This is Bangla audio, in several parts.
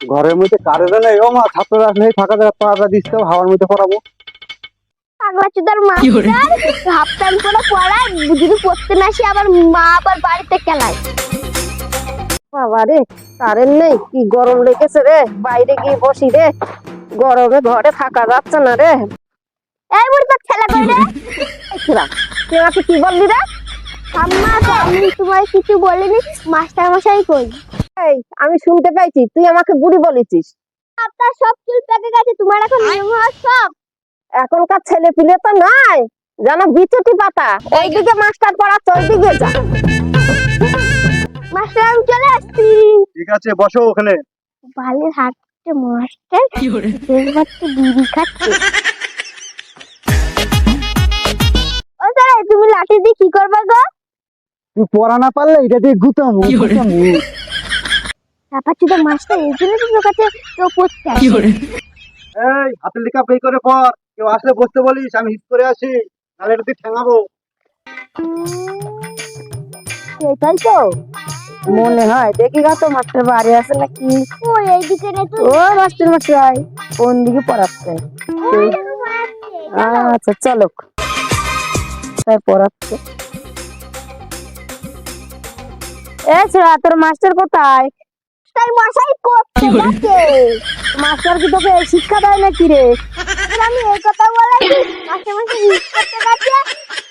ঘরের মধ্যে কারেন্ট নেই ও মা ছাত্ররা নেই ফাঁকা জায়গা পাড়া দিচ্ছে হাওয়ার মধ্যে পড়াবো। পাগলা চুদার মাস্টার হাফ প্যান্ট পরে পড়ায় যদি পড়তে না আসি আবার মা আবার বাড়িতে খেলায় বাবা রে কারেন্ট নেই কি গরম লেগেছে রে বাইরে গিয়ে বসি রে। গরমে ঘরে থাকা যাচ্ছে না রে। এই বুড়ি তোর ছেলে কই রে? ছিলাম তুই আমাকে কি বললি রে? আম্মা তো আমি তোমায় কিছু বলিনি মাস্টার মশাই কই? এই আমি শুনতে পাইছি তুই আমাকে বুড়ি বলেছিস। আপনার সব চুল পেকে গেছে তোমার এখন নিয়ম হওয়ার সব। এখনকার ছেলে পিলে তো নাই যেন বিচুটি পাতা। ওইদিকে মাস্টার পড়াচ্ছে ওইদিকে যা। মাস্টার আমি চলে আসছি। ঠিক আছে বসো ওখানে। বালের হাতে মাস্টার দেশ ভর্তি বিড়ি খাচ্ছে। ও স্যার তুমি লাঠি দিয়ে কি করবে গো? তুই পড়া না পারলে এটা দিয়ে গুতামু গুতামু। চাপাচ্ছি তো মাস্টার এই জন্য তো তোর কাছে কেউ পড়তে আসে এই হাতের লেখা পে করে পর কেউ আসলে বসতে বলিস আমি হিট করে আসি নাহলে এটা তুই ঠেঙাবো। সেটাই তো। মনে হয় দেখি গা তো মাস্টার বাড়ি আছে নাকি। ও এইদিকে রে তো। ও মাস্টার মশাই কোন দিকে পড়াচ্ছে? ওই দেখো পড়াচ্ছে। আচ্ছা চলো তাই পড়াচ্ছে। এ ছেড়া তোর মাস্টার কোথায়? তাই মশাই করতে মাস্টার কি তোকে শিক্ষা দেয় নাকি রে? আমি এই কথা বলেছি মাসে মাসে করতে গেছে?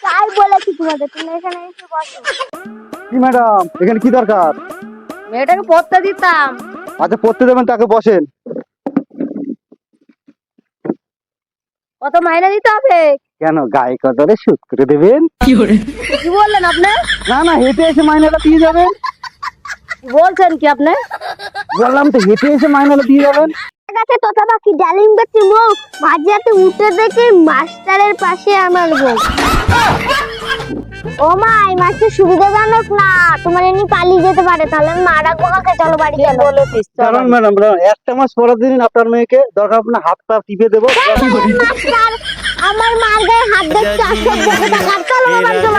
তাই বলেছি তোমাদের তুমি এখানে এসে বসো। কি ম্যাডাম এখানে কি দরকার? মেয়েটাকে পড়তে দিতাম। আচ্ছা পড়তে দেবেন তাকে বসেন। কত মাইনে দিতে হবে? কেন গায়ে কদরে সুদ করে দেবেন? কি বললেন আপনি? না না হেঁটে এসে মাইনাটা দিয়ে যাবেন। বলছেন কি আপনি? বললাম তো হেঁটে এসে মাইনাটা দিয়ে যাবেন। কাছে তোতা পাখি ডালিম গাছে মুখ মাঝে উঠে দেখে মাস্টারের পাশে আমার বউ। ও মা এই সুবিধাজনক না তোমার এমনি পালিয়ে যেতে পারে তাহলে আমি মা ডাকবো কাকে? চলো বাড়ি চলো। কারণ ম্যাডাম একটা মাস পড়া দিন আপনার মেয়েকে দরকার আপনার হাত পা টিপে দেবো। আমার মার গায়ে হাত দেখতে চলো।